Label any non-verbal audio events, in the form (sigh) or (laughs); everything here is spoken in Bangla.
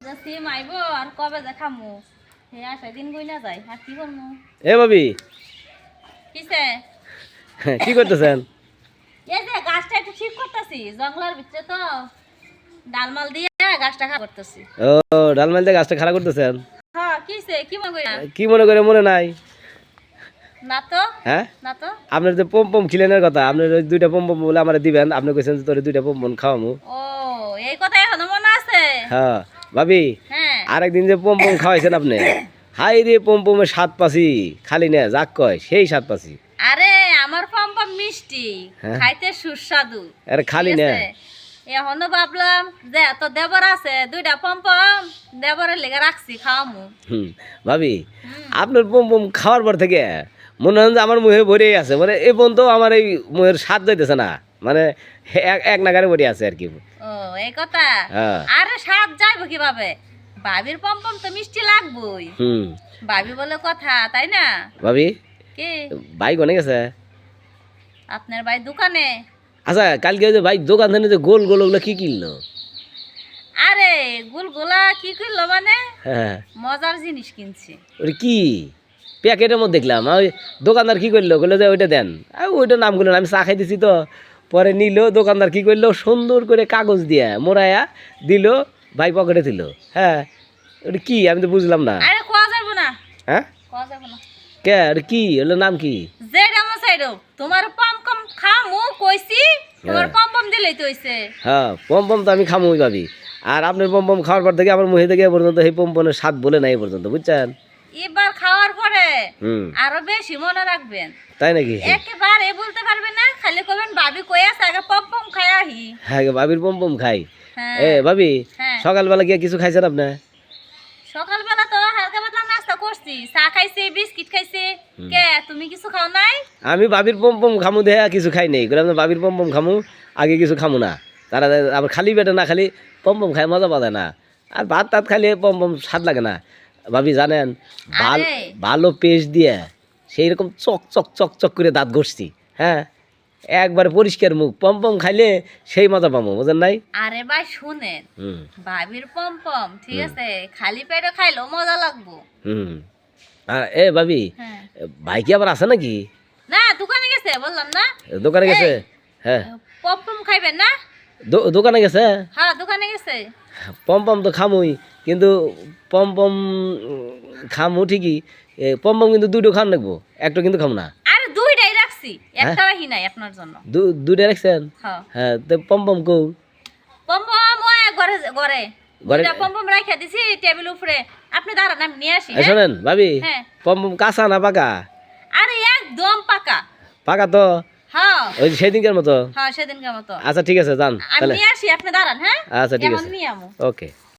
যে সিম আইব আর কবে যে খামু? হে আসে দিন গই যায় আর কি করমু? এ ভাবি। কিসে? (laughs) কি করতেছেন? এই যে গাছটা একটু ঠিক করতেছি জঙ্গলের ভিতরে তো ডালমাল দিয়ে গাছটা খারাপ করতেছি। ও ডালমাইলতে গাছটা করতেছেন? হ্যাঁ কিসে? কি মনে করি কি মনে করে মনে নাই। না তো। হ্যাঁ? না তো। আপনার যে পম পম খিলেনের কথা আপনার ওই দুইটা পম পম বলে আমার দিবেন আপনি কইছেন যে তোর দুইটা পম পম খাওয়ামু। ও এই কথা এখনও মনে আছে? হ্যাঁ। ভাবি হ্যাঁ। আরেকদিন যে পম পম খাওয়াইছেন আপনি? হাই রে পম পমের স্বাদ পাছি খালি না যাক কয় সেই স্বাদ পাছি আরে আমার পম্পম মিষ্টি। হ্যাঁ। খাইতে সুস্বাদু। আরে খালি না। এখনও ভাবলাম যে তো দেবর আছে দুইটা পম্পম দেবরের লেগে রাখছি খাওয়ামু। হুম ভাবি আপনার পম পম খাওয়ার পর থেকে মনে হয় যে আমার মুহে ভরেই আছে। মানে এই পর্যন্ত আমার এই মুখের স্বাদ যাইতেছে না। মানে এক এক নাগারে ভরে আছে আর কি। ও এই কথা। হ্যাঁ। আরে স্বাদ যাইব কীভাবে? ভাবির পম্পম তো মিষ্টি লাগবই। হুম। ভাবি বলে কথা তাই না? ভাবি কি? বাইক অনেক আছে আপনার ভাই দোকানে। আচ্ছা কালকে যে বাইক দোকান থেকে যে গোল গোল ওগুলো কি কিনলো? আরে গুলগুলা কি করল মানে? হ্যাঁ। মজার জিনিস কিনছি। ওটা কি? প্যাকেটের মধ্যে দেখলাম। ওই দোকানদার কি করল? বলল যে ওইটা দেন। ওইটা নাম করলেন আমি চা খাই দিছি তো। পরে নিল দোকানদার কি করল? সুন্দর করে কাগজ দিয়ে মোড়ায়া দিল ভাই পকেটে দিল। হ্যাঁ ওটা কি? আমি তো বুঝলাম না। হ্যাঁ? কে? ওটা কি? ওগুলো নাম কি? যেটা সাইডো খামু কইছি তোমার হ্যাঁ। পমপম দিলেই তো হইছে। হ্যাঁ পম পম তো আমি খামোই ভাবি। আর আপনার পম পম খাওয়ার পর থেকে আমার মুখে থেকে পর্যন্ত এই পম পমের স্বাদ বলে নাই পর্যন্ত বুঝছেন? এবার খাওয়ার পরে আরও বেশি মনে রাখবেন। তাই নাকি? একেবারে বলতে পারবেন না খালি কবেন ভাবি কই আছে? আগে পমপম খাই আহি। হ্যাঁ ভাবির পম পম খাই। হ্যাঁ। এ ভাবি হ্যাঁ। সকালবেলা গিয়ে কিছু খাইছেন আপনি? সকালবেলা তো হালকা পাতলা নাস্তা করছি। চা খাইছি বিস্কিট খাইছি। কে তুমি কিছু খাও নাই? আমি বাবির পম পম খামু দেয়া কিছু খাই নাই। বললাম বাবির পম পম খামু আগে কিছু খামু না। তারা আবার খালি পেটে না খালি পম পম খাই মজা পাবে না। আর ভাত টাত খালি পম পম স্বাদ লাগে না। ভাবি জানেন ভালো পেস্ট দিয়ে সেই রকম চক চক চক চক করে দাঁত ঘষছি হ্যাঁ? একবারে পরিষ্কার মুখ পম পম খাইলে সেই মজা পাবো বুঝেন নাই? আরে ভাই শুনেন ভাবির পমপম ঠিক আছে খালি পেটে খাইলেও মজা লাগবো। হুম। আর এ ভাবি হ্যাঁ। ভাই কি আবার আছে নাকি? না দোকানে গেছে বললাম না। দোকানে গেছে। হ্যাঁ। পমপম খাইবেন না? দোকানে গেছে? হ্যাঁ দোকানে গেছে। পম পম তো খামুই। কিন্তু পম পম খামু ঠিকই পম পম কিন্তু দুটো খান রাখব একটা কিন্তু খাম না। আরে দুইটাই রাখছি একটা রাখি নাই আপনার জন্য। দুইটা রাখছেন? হ্যাঁ। হ্যাঁ তো পম পম কৌ পমপম ওই ঘরে ঘরে। ঘরে- দুইটা পমপম রাখিয়া দিছি টেবিল উপরে। আপনি দাঁড়ান আমি নিয়ে আসি এ, হ্যাঁ? ভাবি হ্যাঁ। পম পম কাঁচা না পাকা? আরে একদম পাকা। পাকা তো? হ্যাঁ। ওই সেদিনকার মতো? হ্যাঁ সেদিনকার মতো। আচ্ছা ঠিক আছে যান তাহলে। নিয়ে আসি আপনি দাঁড়ান হ্যাঁ? আচ্ছা ঠিক আছে। ওকে।